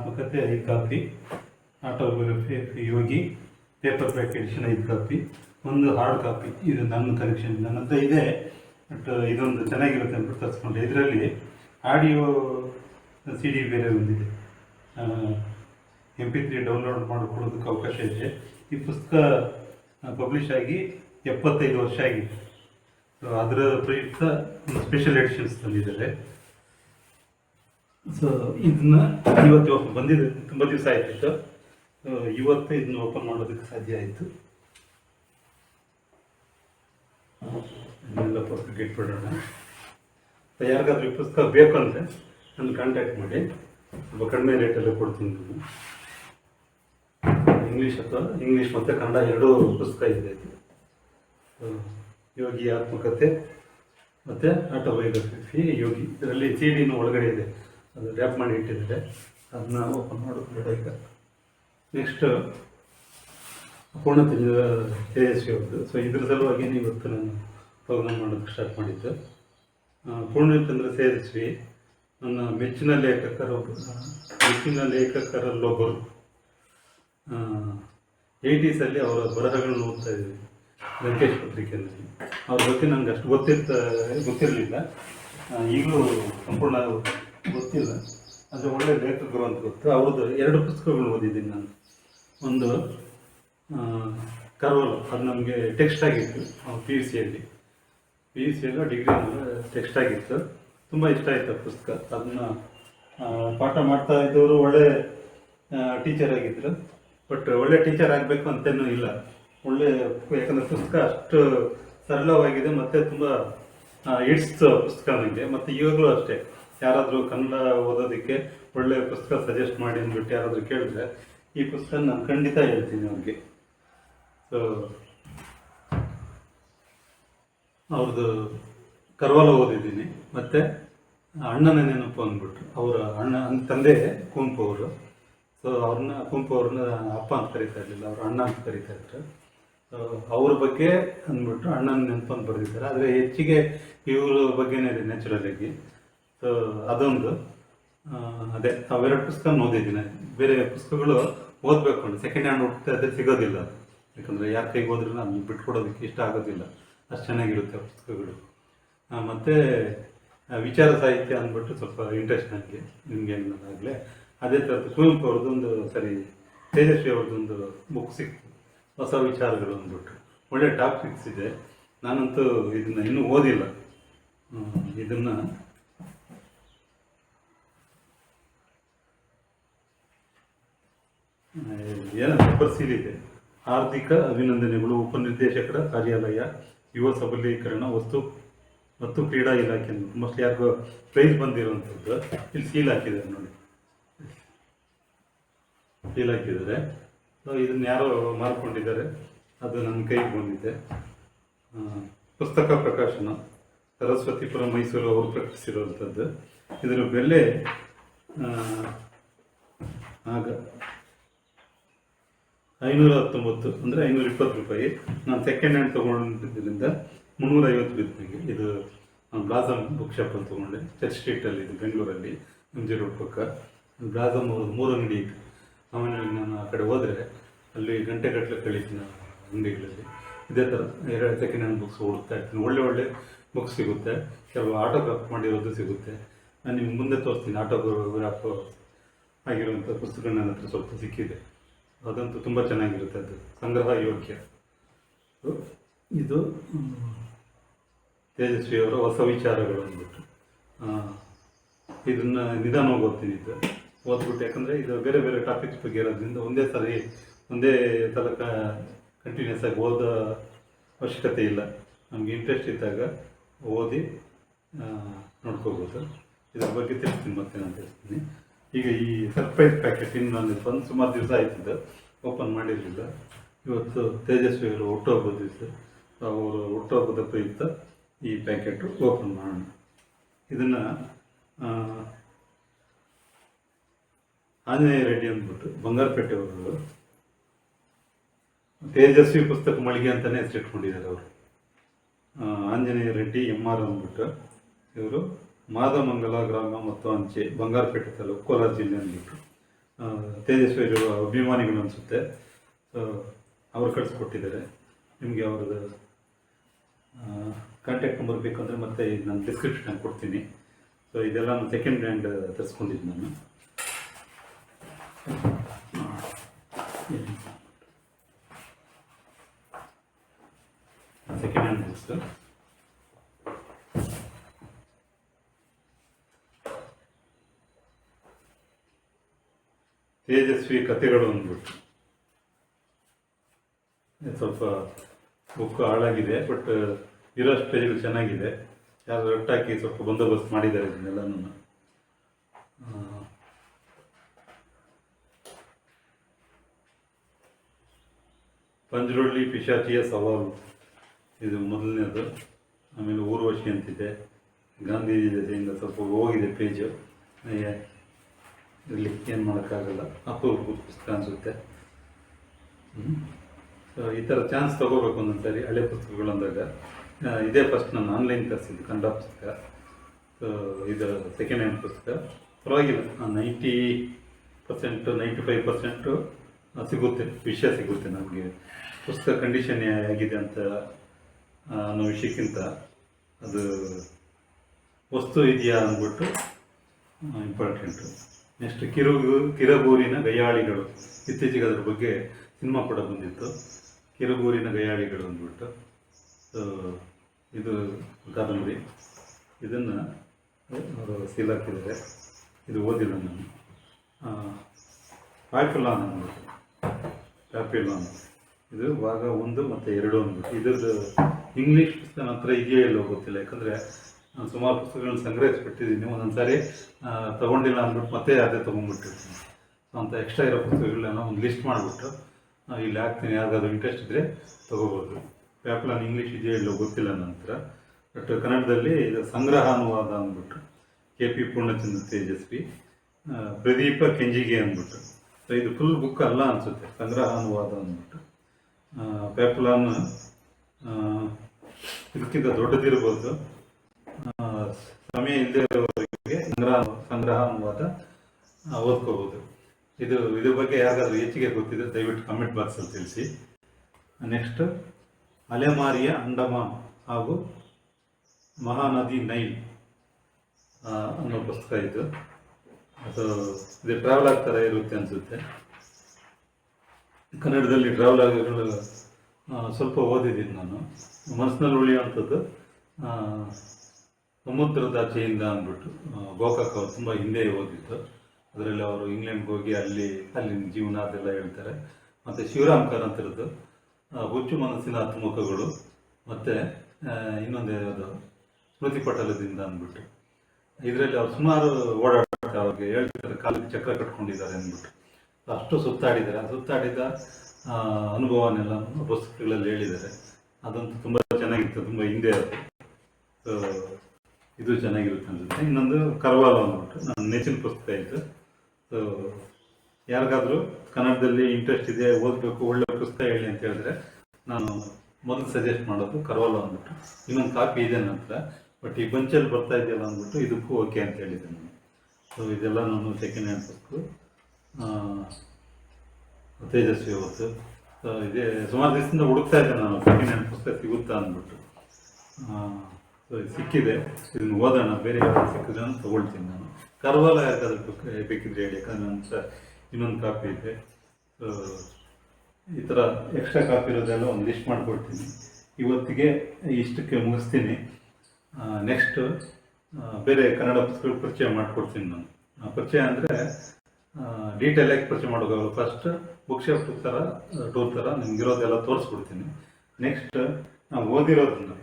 Yogi I copy autobiography, yogi paper back edition ಐದು ಕಾಪಿ ಒಂದು ಹಾರ್ಡ್ ಕಾಪಿ ಇದು ನನ್ನ ಕಲೆಕ್ಷನ್ ನನ್ನ ಹತ್ರ ಇದೆ ಬಟ್ ಇದೊಂದು ಚೆನ್ನಾಗಿರುತ್ತೆ ಅಂತ ತರಿಸ್ಕೊಂಡೆ. ಇದರಲ್ಲಿ ಆಡಿಯೋ ಸಿ ಡಿ ಬೇರೆ ಬಂದಿದೆ ಎಂ ಪಿ ತ್ರೀ ಡೌನ್ಲೋಡ್ ಮಾಡಿಕೊಡೋದಕ್ಕೆ ಅವಕಾಶ ಇದೆ. ಈ ಪುಸ್ತಕ ಪಬ್ಲಿಷ್ ಆಗಿ ಎಪ್ಪತ್ತೈದು ವರ್ಷ ಆಗಿದೆ. ಅದರ ಪ್ರಯುಕ್ತ ಸ್ಪೆಷಲ್ ಎಡಿಷನ್ಸ್ ತಂದಿದ್ದಾರೆ. ಸೊ ಇದನ್ನ ಇವತ್ತು ಬಂದಿದೆ, ತುಂಬ ದಿವಸ ಆಯ್ತಿತ್ತು ಇವತ್ತು ಇದನ್ನ ಓಪನ್ ಮಾಡೋದಕ್ಕೆ ಸಾಧ್ಯ ಆಯಿತು. ಎಲ್ಲ ಪುಸ್ತಕ ಇಟ್ಬಿಡೋಣ ಯಾರಿಗಾದ್ರೂ ಈ ಪುಸ್ತಕ ಬೇಕು ಅಂದರೆ ನನ್ನ ಕಾಂಟ್ಯಾಕ್ಟ್ ಮಾಡಿ. ಸ್ವಲ್ಪ ಕಡಿಮೆ ರೇಟಲ್ಲಿ ಕೊಡ್ತೀನಿ ನಾನು. ಇಂಗ್ಲೀಷ್ ಅಥವಾ ಇಂಗ್ಲೀಷ್ ಮತ್ತು ಕನ್ನಡ ಎರಡೂ ಪುಸ್ತಕ ಇದೆ ಯೋಗಿ ಆತ್ಮಕತೆ ಮತ್ತು ಆಟೋಬಯೋಗ್ರಫಿ ಯೋಗಿ. ಇದರಲ್ಲಿ ಸಿ ಡಿನೂ ಒಳಗಡೆ ಇದೆ. ಅದು ರ್ಯಾಪ್ ಮಾಡಿ ಇಟ್ಟಿದ್ದಾರೆ. ಅದನ್ನ ಓಪನ್ ಮಾಡೋದು ಈಗ. ನೆಕ್ಸ್ಟ್ ಪೂರ್ಣ ತೇಜಸ್ವಿ ಅವ್ರದ್ದು ಸೊ ಇದ್ರ ಸಲುವಾಗಿ ಇವತ್ತು ನಾನು ಪ್ರೋಗ್ರಾಮ್ ಮಾಡೋಕ್ಕೆ ಸ್ಟಾರ್ಟ್ ಮಾಡಿದ್ದು. ಪೂರ್ಣಚಂದ್ರ ಸೇರಿಸಿ ನನ್ನ ಮೆಚ್ಚಿನ ಲೇಖಕರ ಮೆಚ್ಚಿನ ಲೇಖಕರಲ್ಲೊಬ್ಬರು ಏಯ್ಟೀಸಲ್ಲಿ ಅವರ ಬರಹಗಳನ್ನು ಓದ್ತಾ ಇದ್ದೀವಿ ಲಂಕೇಶ್ ಪತ್ರಿಕೆಯಲ್ಲಿ. ಅವ್ರ ಬಗ್ಗೆ ನನಗೆ ಅಷ್ಟು ಗೊತ್ತಿರ್ತ, ಗೊತ್ತಿರಲಿಲ್ಲ. ಈಗಲೂ ಸಂಪೂರ್ಣ ಗೊತ್ತಿಲ್ಲ. ಅದು ಒಳ್ಳೆ ಲೇಖಕರು ಅಂತ ಗೊತ್ತು. ಅವ್ರದ್ದು ಎರಡು ಪುಸ್ತಕಗಳು ಓದಿದ್ದೀನಿ ನಾನು. ಒಂದು ಕರ್ವಲ್ ಅದು ನಮಗೆ ಟೆಕ್ಸ್ಟ್ ಆಗಿತ್ತು ಪಿ ಯು ಸಿಯಲ್ಲಿ ಪಿ ಯು ಸಿಯಲ್ಲ ಡಿಗ್ರಿ ಟೆಕ್ಸ್ಟ್ ಆಗಿತ್ತು. ತುಂಬ ಇಷ್ಟ ಆಯಿತು ಪುಸ್ತಕ. ಅದನ್ನು ಪಾಠ ಮಾಡ್ತಾ ಇದ್ದವರು ಒಳ್ಳೆ ಟೀಚರ್ ಆಗಿದ್ರು. ಬಟ್ ಒಳ್ಳೆ ಟೀಚರ್ ಆಗಬೇಕು ಅಂತೇನೂ ಇಲ್ಲ. ಒಳ್ಳೆ, ಯಾಕಂದರೆ ಪುಸ್ತಕ ಅಷ್ಟು ಸರಳವಾಗಿದೆ, ಮತ್ತು ತುಂಬ ಇಡ್ಸ್ ಪುಸ್ತಕ ನನಗೆ ಮತ್ತು ಇವಾಗಲೂ ಅಷ್ಟೇ. ಯಾರಾದರೂ ಕನ್ನಡ ಓದೋದಕ್ಕೆ ಒಳ್ಳೆಯ ಪುಸ್ತಕ ಸಜೆಸ್ಟ್ ಮಾಡಿ ಅಂದ್ಬಿಟ್ಟು ಯಾರಾದರೂ ಕೇಳಿದ್ರೆ ಈ ಪುಸ್ತಕ ನಾನು ಖಂಡಿತ ಹೇಳ್ತೀನಿ ಅವ್ರಿಗೆ. ಸೊ ಅವ್ರದ್ದು ಕರ್ವಾಲ ಓದಿದ್ದೀನಿ. ಮತ್ತು ಅಣ್ಣನ ನೆನಪು ಅಂದ್ಬಿಟ್ಟು ಅವರ ಅಣ್ಣ ತಂದೆ ಕುಂಪು ಅವರು. ಸೊ ಅವ್ರನ್ನ, ಕುಂಪು ಅವ್ರನ್ನ ಅಪ್ಪ ಅಂತ ಕರಿತಾ ಇರಲಿಲ್ಲ, ಅವ್ರ ಅಣ್ಣ ಅಂತ ಕರಿತಾ ಇದ್ರು. ಅವ್ರ ಬಗ್ಗೆ ಅಂದ್ಬಿಟ್ಟು ಅಣ್ಣನ ನೆನಪು ಅಂತ ಬರೆದಿದ್ದಾರೆ. ಆದರೆ ಹೆಚ್ಚಿಗೆ ಇವ್ರ ಬಗ್ಗೆನೇ ಇದೆ ನ್ಯಾಚುರಲ್ ಆಗಿ. ಅದೊಂದು. ಅದೇ ಅವೆರಡು ಪುಸ್ತಕ ಓದಿದ್ದೀನಿ ಬೇರೆ ಪುಸ್ತಕಗಳು ಓದಬೇಕು ಸೆಕೆಂಡ್ ಹ್ಯಾಂಡ್ ಹುಡುಕ್ತಾ ಅದೇ ಸಿಗೋದಿಲ್ಲ. ಯಾಕಂದರೆ ಯಾರ ಕೈಗೆ ಹೋದ್ರೂ ನಾನು ಬಿಟ್ಕೊಡೋದಕ್ಕೆ ಇಷ್ಟ ಆಗೋದಿಲ್ಲ. ಅಷ್ಟು ಚೆನ್ನಾಗಿರುತ್ತೆ ಪುಸ್ತಕಗಳು. ಮತ್ತು ವಿಚಾರ ಸಾಹಿತ್ಯ ಅಂದ್ಬಿಟ್ಟು ಸ್ವಲ್ಪ ಇಂಟ್ರೆಸ್ಟ್ ನನಗೆ ನಿಮಗೆ ಅನ್ನೋದಾಗಲೇ ಅದೇ ಥರದ್ದು ಕುವೆಂಪು ಅವ್ರದ್ದೊಂದು ಸರಿ, ತೇಜಸ್ವಿ ಅವ್ರದ್ದೊಂದು ಬುಕ್ ಸಿಕ್ತು. ಹೊಸ ವಿಚಾರಗಳು ಅಂದ್ಬಿಟ್ಟು. ಒಳ್ಳೆ ಟಾಪಿಕ್ಸ್ ಇದೆ. ನಾನಂತೂ ಇದನ್ನ ಇನ್ನೂ ಓದಿಲ್ಲ. ಇದನ್ನ ಏನೋ ಪೇಪರ್ ಆರ್ಥಿಕ ಅಭಿನಂದನೆಗಳು, ಉಪನಿರ್ದೇಶಕರ ಕಾರ್ಯಾಲಯ, ಯುವ ಸಬಲೀಕರಣ, ವಸ್ತು ಮತ್ತು ಕ್ರೀಡಾ ಇಲಾಖೆ. ಮೋಸ್ಟ್ಲಿ ಯಾರು ಪ್ರೈಸ್ ಬಂದಿರುವಂಥದ್ದು ಇಲ್ಲಿ ಸೀಲ್ ಹಾಕಿದ್ದಾರೆ ನೋಡಿ. ಸೀಲ್ ಹಾಕಿದ್ದಾರೆ. ಇದನ್ನ ಯಾರೋ ಮಾರ್ಕೊಂಡಿದ್ದಾರೆ. ಅದು ನನ್ನ ಕೈಗೆ ಬಂದಿದೆ. ಪುಸ್ತಕ ಪ್ರಕಾಶನ, ಸರಸ್ವತಿಪುರ ಮೈಸೂರು ಅವರು ಪ್ರಕಟಿಸಿರುವಂಥದ್ದು. ಇದರ ಬೆಲೆ ಆಗ ಐನೂರ ಹತ್ತೊಂಬತ್ತು ಅಂದರೆ ಐನೂರ ಇಪ್ಪತ್ತು ರೂಪಾಯಿ. ನಾನು ಸೆಕೆಂಡ್ ಹ್ಯಾಂಡ್ ತೊಗೊಂಡಿದ್ದರಿಂದ ಮುನ್ನೂರ ಐವತ್ತು ರೂಪಾಯಿಗೆ ಇದು ಬ್ಲಾಸಮ್ ಬುಕ್ ಶಾಪಲ್ಲಿ ತೊಗೊಂಡೆ. ಚರ್ಚ್ ಸ್ಟ್ರೀಟಲ್ಲಿ ಇದು, ಬೆಂಗಳೂರಲ್ಲಿ ಎಂ ಜಿ ರೋಡ್ ಪಕ್ಕ. ಬ್ಲಾಸಮ್ ಮೂರು ಅಂಗಡಿ ಇತ್ತು ಸಾಮಾನ್ಯವಾಗಿ ನಾನು ಆ ಕಡೆ ಹೋದರೆ ಅಲ್ಲಿ ಗಂಟೆಗಟ್ಟಲೆ ಕಳೀತೀನಿ ಆ ಅಂಗಡಿಗಳಲ್ಲಿ. ಇದೇ ಥರ ಎರಡು ಸೆಕೆಂಡ್ ಹ್ಯಾಂಡ್ ಬುಕ್ಸ್ ಹುಡುಕ್ತಾ ಒಳ್ಳೆ ಒಳ್ಳೆ ಬುಕ್ಸ್ ಸಿಗುತ್ತೆ. ಕೆಲವು ಆಟೋಗ್ರಾಫ್ ಮಾಡಿರೋದು ಸಿಗುತ್ತೆ. ನಾನು ನಿಮ್ಗೆ ಮುಂದೆ ತೋರಿಸ್ತೀನಿ. ಆಟೋಗ್ರಾಫ್ ಆಗಿರುವಂಥ ಪುಸ್ತಕ ನನ್ನ ಹತ್ರ ಸ್ವಲ್ಪ ಸಿಕ್ಕಿದೆ. ಅದಂತೂ ತುಂಬ ಚೆನ್ನಾಗಿರುತ್ತೆ ಅದು. ಸಂಗ್ರಹ ಯೋಗ್ಯ. ಇದು ತೇಜಸ್ವಿ ತೇಜಸ್ವಿಯವರ ಹೊಸ ವಿಚಾರಗಳು ಅಂದ್ಬಿಟ್ಟು. ಇದನ್ನು ನಿಧಾನವಾಗಿ ಓದ್ತೀನಿ ಇದು. ಓದ್ಬಿಟ್ಟು ಯಾಕಂದರೆ ಇದು ಬೇರೆ ಬೇರೆ ಟಾಪಿಕ್ಸ್ ಬಗ್ಗೆ ಇರೋದ್ರಿಂದ ಒಂದೇ ಸರಿ, ಒಂದೇ ಸಲ ಕಂಟಿನ್ಯೂಸ್ ಆಗಿ ಓದೋ ಅವಶ್ಯಕತೆ ಇಲ್ಲ. ನಮಗೆ ಇಂಟ್ರೆಸ್ಟ್ ಇದ್ದಾಗ ಓದಿ ನೋಡ್ಕೋಬೋದು. ಇದ್ರ ಬಗ್ಗೆ ತಿಳಿಸ್ತೀನಿ ಮತ್ತೆ ನಾನು ತಿಳಿಸ್ತೀನಿ. ಈಗ ಈ ಸರ್ಪ್ರೈಸ್ ಪ್ಯಾಕೆಟ್ ಇನ್ನು ಒಂದು ಸುಮಾರು ದಿವಸ ಆಯ್ತಿದ್ದು ಓಪನ್ ಮಾಡಿರಲಿಲ್ಲ. ಇವತ್ತು ತೇಜಸ್ವಿ ಅವರು ಹುಟ್ಟುಹಬ್ಬದ ದಿವಸ ಅವರು ಹುಟ್ಟುಹಬ್ಬದ ಪ್ರಯುಕ್ತ ಈ ಪ್ಯಾಕೆಟು ಓಪನ್ ಮಾಡೋಣ. ಇದನ್ನು ಆಂಜನೇಯ ರೆಡ್ಡಿ ಅಂದ್ಬಿಟ್ಟು ಬಂಗಾರಪೇಟೆ ಅವರು ತೇಜಸ್ವಿ ಪುಸ್ತಕ ಮಳಿಗೆ ಅಂತಲೇ ಹೆಸರಿಟ್ಕೊಂಡಿದ್ದಾರೆ ಅವರು. ಆಂಜನೇಯ ರೆಡ್ಡಿ ಎಂ ಆರ್ ಅಂದ್ಬಿಟ್ಟು ಇವರು ಮಾದಮಂಗಲ ಗ್ರಾಮ ಮತ್ತು ಅಂಚೆ, ಬಂಗಾರಪೇಟೆ ತಾಲೂಕು ಕೋಲಾರ ಜಿಲ್ಲೆ ಅಂದ್ಬಿಟ್ಟು ತೇಜಸ್ವಿ ಅಭಿಮಾನಿಗಳು ಅನಿಸುತ್ತೆ. ಸೊ ಅವ್ರು ಕಳಿಸ್ಕೊಟ್ಟಿದ್ದಾರೆ. ನಿಮಗೆ ಅವ್ರದ್ದು ಕಾಂಟ್ಯಾಕ್ಟ್ ನಂಬರ್ ಬೇಕಂದರೆ ಮತ್ತೆ ನಾನು ಡಿಸ್ಕ್ರಿಪ್ಷನ್ ಕೊಡ್ತೀನಿ. ಸೊ ಇದೆಲ್ಲ ನಾನು ಸೆಕೆಂಡ್ ಹ್ಯಾಂಡ್ ತರಿಸ್ಕೊಂಡಿದ್ದು ನಾನು ಸೆಕೆಂಡ್ ಹ್ಯಾಂಡ್ ಬುಕ್ಸ್ ತೇಜಸ್ವಿ ಕಥೆಗಳು ಅಂದ್ಬಿಟ್ಟು. ಸ್ವಲ್ಪ ಬುಕ್ ಹಾಳಾಗಿದೆ ಬಟ್ ಇರೋಷ್ಟು ಪೇಜ್ಗಳು ಚೆನ್ನಾಗಿದೆ. ಯಾರು ಒಟ್ಟಾಕಿ ಸ್ವಲ್ಪ ಬಂದೋಬಸ್ತ್ ಮಾಡಿದ್ದಾರೆ ಇದನ್ನೆಲ್ಲನೂ. ಪಂಜುರುಳ್ಳಿ ಪಿಶಾಚಿಯ ಸವಾಲು. ಇದು ಮೊದಲನೇದು. ಆಮೇಲೆ ಊರ್ವಶಿ ಅಂತಿದೆ. ಗಾಂಧೀಜಿ ಜೊತೆಯಿಂದ ಸ್ವಲ್ಪ ಹೋಗಿದೆ ಪೇಜು. ಇರಲಿ ಏನು ಮಾಡೋಕ್ಕಾಗಲ್ಲ. ಅಪರೂಪ ಪುಸ್ತಕ ಅನಿಸುತ್ತೆ. ಸೊ ಈ ಥರ ಚಾನ್ಸ್ ತೊಗೋಬೇಕು ಒಂದೊಂದು ಸಾರಿ ಹಳೆ ಪುಸ್ತಕಗಳು ಅಂದಾಗ ಇದೇ ಫಸ್ಟ್ ನಾನು ಆನ್ಲೈನ್ ತರಿಸಿದ್ದು, ಕನ್ನಡ ಪುಸ್ತಕ. ಸೊ ಇದು ಸೆಕೆಂಡ್ ಹ್ಯಾಂಡ್ ಪುಸ್ತಕ. ಪರವಾಗಿಲ್ಲ ninety percent ninety five percent ಸಿಗುತ್ತೆ, ವಿಷಯ ಸಿಗುತ್ತೆ ನಮಗೆ. ಪುಸ್ತಕ ಕಂಡೀಷನ್ ಆಗಿದೆ ಅಂತ ಅನ್ನೋ ವಿಷಯಕ್ಕಿಂತ ಅದು ವಸ್ತು ಇದೆಯಾ ಅಂದ್ಬಿಟ್ಟು ಇಂಪಾರ್ಟೆಂಟು ನೆಕ್ಸ್ಟ್ ಕಿರುಗು ಕಿರಗೂರಿನ ಗಯಾಳಿಗಳು. ಇತ್ತೀಚೆಗೆ ಅದ್ರ ಬಗ್ಗೆ ಸಿನಿಮಾ ಕೂಡ ಬಂದಿತ್ತು. ಕಿರಗೂರಿನ ಗಯಾಳಿಗಳು ಅಂದ್ಬಿಟ್ಟು ಇದು ಕಾದಂಬರಿ. ಇದನ್ನು ಅವರು ಸೀಲ್ ಹಾಕಿದ್ದಾರೆ. ಇದು ಓದಿಲ್ಲ ನಾನು. ಪ್ಯಾಪಿಲಾನ್ ಅಂದ್ಬಿಟ್ಟು. ಪ್ಯಾಪಿಲಾನ್ ಇದು ಭಾಗ ಒಂದು ಮತ್ತು ಎರಡು ಅಂದ್ಬಿಟ್ಟು. ಇದ್ರದ್ದು ಇಂಗ್ಲೀಷ್ ಪುಸ್ತಕ ಹತ್ರ ಇದೆಯೋ ಇಲ್ಲೋ ಗೊತ್ತಿಲ್ಲ. ಯಾಕಂದರೆ ಸುಮಾರು ಪುಸ್ತಕಗಳನ್ನ ಸಂಗ್ರಹಿಸ್ಬಿಟ್ಟಿದ್ದೀನಿ. ಒಂದೊಂದು ಸಾರಿ ತೊಗೊಂಡಿಲ್ಲ ಅಂದ್ಬಿಟ್ಟು ಮತ್ತೆ ಅದೇ ತೊಗೊಂಡ್ಬಿಟ್ಟಿರ್ತೀನಿ. ಸೊ ಅಂತ ಎಕ್ಸ್ಟ್ರಾ ಇರೋ ಪುಸ್ತಕಗಳನ್ನ ಒಂದು ಲಿಸ್ಟ್ ಮಾಡಿಬಿಟ್ಟು ಇಲ್ಲಿ ಹಾಕ್ತೀನಿ. ಯಾರಿಗಾದ್ರು ಇಂಟ್ರೆಸ್ಟ್ ಇದ್ದರೆ ತೊಗೋಬೋದು. ಪ್ಯಾಪ್ಲಾನ್ ಇಂಗ್ಲೀಷ್ ಇದೆಯೋ ಇಲ್ಲೋ ಗೊತ್ತಿಲ್ಲ ನಂತರ ಬಟ್ ಕನ್ನಡದಲ್ಲಿ ಇದು ಸಂಗ್ರಹ ಅನುವಾದ ಅಂದ್ಬಿಟ್ಟು, ಕೆ ಪಿ ಪೂರ್ಣಚಂದ್ರ ತೇಜಸ್ವಿ ಪ್ರದೀಪ ಕೆಂಜಿಗೆ ಅಂದ್ಬಿಟ್ಟು. ಸೊ ಇದು ಫುಲ್ ಬುಕ್ ಅಲ್ಲ ಅನಿಸುತ್ತೆ. ಸಂಗ್ರಹ ಅನುವಾದ ಅಂದ್ಬಿಟ್ಟು. ಪ್ಯಾಪ್ಲಾನ್ ಇದಕ್ಕಿಂತ ದೊಡ್ಡದಿರ್ಬೋದು. ಸಂಗ್ರಹ ಅನುವಾದ ಓದ್ಕೋಬೋದು. ಇದು, ಇದ್ರ ಬಗ್ಗೆ ಯಾರಾದರೂ ಹೆಚ್ಚಿಗೆ ಗೊತ್ತಿದೆ ದಯವಿಟ್ಟು ಕಮೆಂಟ್ ಬಾಕ್ಸಲ್ಲಿ ತಿಳಿಸಿ. ನೆಕ್ಸ್ಟ್ ಅಲೆಮಾರಿಯ ಅಂಡಮಾನ್ ಹಾಗೂ ಮಹಾನದಿ ನೈಲ್ ಅನ್ನೋ ಪುಸ್ತಕ ಇದು. ಅದು, ಇದು ಟ್ರಾವೆಲ್ ಆಗ್ತಾರೆ ಇರುತ್ತೆ ಅನಿಸುತ್ತೆ. ಕನ್ನಡದಲ್ಲಿ ಟ್ರಾವೆಲ್ ಆಗೋಗಳು ಸ್ವಲ್ಪ ಓದಿದ್ದೀನಿ ನಾನು. ಮನಸ್ಸಿನಲ್ಲಿ ಉಳಿಯುವಂಥದ್ದು ಸಮುದ್ರದಾಚೆಯಿಂದ ಅಂದ್ಬಿಟ್ಟು ಗೋಕಾಕ್ ಅವರು ತುಂಬ ಹಿಂದೆ ಓದಿದ್ದು ಅದರಲ್ಲಿ ಅವರು ಇಂಗ್ಲೆಂಡ್ಗೆ ಹೋಗಿ ಅಲ್ಲಿ, ಅಲ್ಲಿನ ಜೀವನ ಅದೆಲ್ಲ ಹೇಳ್ತಾರೆ. ಮತ್ತು ಶಿವರಾಮ್ ಕಾರಂತರದ್ದು ಹುಚ್ಚು ಮನಸ್ಸಿನ ಹತ್ತುಮುಖಗಳು. ಮತ್ತು ಇನ್ನೊಂದು ಯಾವುದು ಸ್ಮೃತಿ ಪಟಲದಿಂದ ಅಂದ್ಬಿಟ್ಟು. ಇದರಲ್ಲಿ ಅವ್ರು ಸುಮಾರು ಓಡಾಡ್ತಾರೆ ಅವ್ರಿಗೆ ಹೇಳ್ತಾರೆ, ಕಾಲಿಗೆ ಚಕ್ರ ಕಟ್ಕೊಂಡಿದ್ದಾರೆ ಅಂದ್ಬಿಟ್ಟು. ಅಷ್ಟು ಸುತ್ತಾಡಿದ್ದಾರೆ. ಆ ಸುತ್ತಾಡಿದ ಅನುಭವನೆಲ್ಲ ಪುಸ್ತಕಗಳಲ್ಲಿ ಹೇಳಿದ್ದಾರೆ. ಅದಂತೂ ತುಂಬ ಚೆನ್ನಾಗಿತ್ತು, ತುಂಬ ಹಿಂದೆ ಅದು. ಇದು ಚೆನ್ನಾಗಿರುತ್ತೆ ಅನ್ಸುತ್ತೆ. ಇನ್ನೊಂದು ಕರ್ವಾಲ ಅಂದ್ಬಿಟ್ಟು ನನ್ನ ನೆಚ್ಚಿನ ಪುಸ್ತಕ ಇತ್ತು ಸೊ ಯಾರಿಗಾದರೂ ಕನ್ನಡದಲ್ಲಿ ಇಂಟ್ರೆಸ್ಟ್ ಇದೆ, ಓದಬೇಕು, ಒಳ್ಳೆ ಪುಸ್ತಕ ಹೇಳಿ ಅಂತ ಹೇಳಿದ್ರೆ ನಾನು ಮೊದಲು ಸಜೆಸ್ಟ್ ಮಾಡೋದು ಕರ್ವಾಲ ಅಂದ್ಬಿಟ್ಟು. ಇನ್ನೊಂದು ಕಾಪಿ ಇದೆ ನಂತರ ಬಟ್ ಈ ಬಂಚಲ್ಲಿ ಬರ್ತಾ ಇದೆಯಲ್ಲ ಅಂದ್ಬಿಟ್ಟು ಇದಕ್ಕೂ ಓಕೆ ಅಂತ ಹೇಳಿದ್ದೆ ನಾನು. ಸೊ ಇದೆಲ್ಲ ನಾನು ಸೆಕೆಂಡ್ ಹ್ಯಾಂಡ್ ಪುಸ್ತಕ. ತೇಜಸ್ವಿ ಅವತ್ತು ಸೊ ಇದೇ ಸುಮಾರು ದಿವಸದಿಂದ ಹುಡುಕ್ತಾ ಇದ್ದೆ ನಾನು ಸೆಕೆಂಡ್ ಹ್ಯಾಂಡ್ ಪುಸ್ತಕ ಸಿಗುತ್ತಾ ಅಂದ್ಬಿಟ್ಟು. ಸಿಕ್ಕಿದೆ. ಇದನ್ನು ಓದೋಣ ಬೇರೆ ಯಾವ್ದು ಸಿಕ್ಕಿದ್ರೆ ತೊಗೊಳ್ತೀನಿ ನಾನು. ಕರ್ವಾಲ ಯಾಕಾದ್ರೂ ಬೇಕಿದ್ರೆ ಹೇಳಿ. ಯಾಕಂದ್ರೆ ನನ್ನ ಹತ್ರ ಇನ್ನೊಂದು ಕಾಪಿ ಇದೆ. ಈ ಥರ ಎಕ್ಸ್ಟ್ರಾ ಕಾಪಿ ಇರೋದೆಲ್ಲ ಒಂದು ಲಿಸ್ಟ್ ಮಾಡಿಕೊಡ್ತೀನಿ. ಇವತ್ತಿಗೆ ಇಷ್ಟಕ್ಕೆ ಮುಗಿಸ್ತೀನಿ. ನೆಕ್ಸ್ಟ್ ಬೇರೆ ಕನ್ನಡ ಪುಸ್ತಕಗಳು ಪರಿಚಯ ಮಾಡಿಕೊಡ್ತೀನಿ ನಾನು. ಪರಿಚಯ ಅಂದರೆ ಡೀಟೇಲ್ ಆಗಿ ಪರಿಚಯ ಮಾಡೋದು ಫಸ್ಟ್ ಬುಕ್ ಶಾಪ್ ಥರ ಟೂರ್ ಥರ ನಿಮ್ಗಿರೋದೆಲ್ಲ ತೋರಿಸ್ಬಿಡ್ತೀನಿ ನೆಕ್ಸ್ಟ್ ನಾವು ಓದಿರೋದನ್ನು.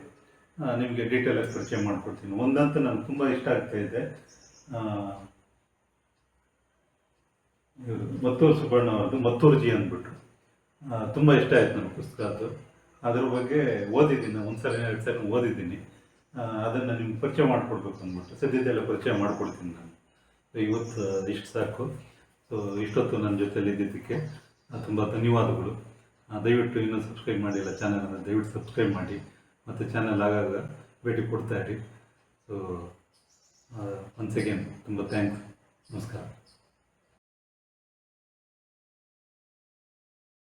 ನಿಮಗೆ ಡೀಟೇಲ್ ಆಗಿ ಪರಿಚಯ ಮಾಡಿಕೊಡ್ತೀನಿ. ಒಂದಂತೂ ನನಗೆ ತುಂಬ ಇಷ್ಟ ಆಗ್ತಾ ಇದೆ. ಮತ್ತೂರು ಸುಬ್ಬಣ್ಣ ಅವ್ರದ್ದು ಮತ್ತೂರ್ಜಿ ಅಂದ್ಬಿಟ್ಟು ತುಂಬ ಇಷ್ಟ ಆಯ್ತು ನನಗೆ ಪುಸ್ತಕ ಅದು. ಅದ್ರ ಬಗ್ಗೆ ಓದಿದ್ದೀನಿ ಒಂದು ಸಲ ಎರಡು ಸಲ ಓದಿದ್ದೀನಿ. ಅದನ್ನು ನಿಮ್ಗೆ ಪರಿಚಯ ಮಾಡಿಕೊಡ್ಬೇಕು ಅಂದ್ಬಿಟ್ಟು. ಸದ್ಯದೆಲ್ಲ ಪರಿಚಯ ಮಾಡಿಕೊಡ್ತೀನಿ ನಾನು. ಇವತ್ತು ಇಷ್ಟು ಸಾಕು. ಸೊ ಇಷ್ಟೊತ್ತು ನನ್ನ ಜೊತೆಲಿ ಇದ್ದಿದ್ದಕ್ಕೆ ತುಂಬ ಧನ್ಯವಾದಗಳು. ದಯವಿಟ್ಟು ಇನ್ನೂ ಸಬ್ಸ್ಕ್ರೈಬ್ ಮಾಡಿಲ್ಲ ಚಾನಲನ್ನು ದಯವಿಟ್ಟು ಸಬ್ಸ್ಕ್ರೈಬ್ ಮಾಡಿ. ಮತ್ತು ಚಾನಲ್ ಆಗಾಗ ಭೇಟಿ ಕೊಡ್ತಾ ಇರಿ. ಸೊ ಒನ್ಸ್ ಅಗೇನ್ ತುಂಬ ಥ್ಯಾಂಕ್ಸ್ ನಮಸ್ಕಾರ.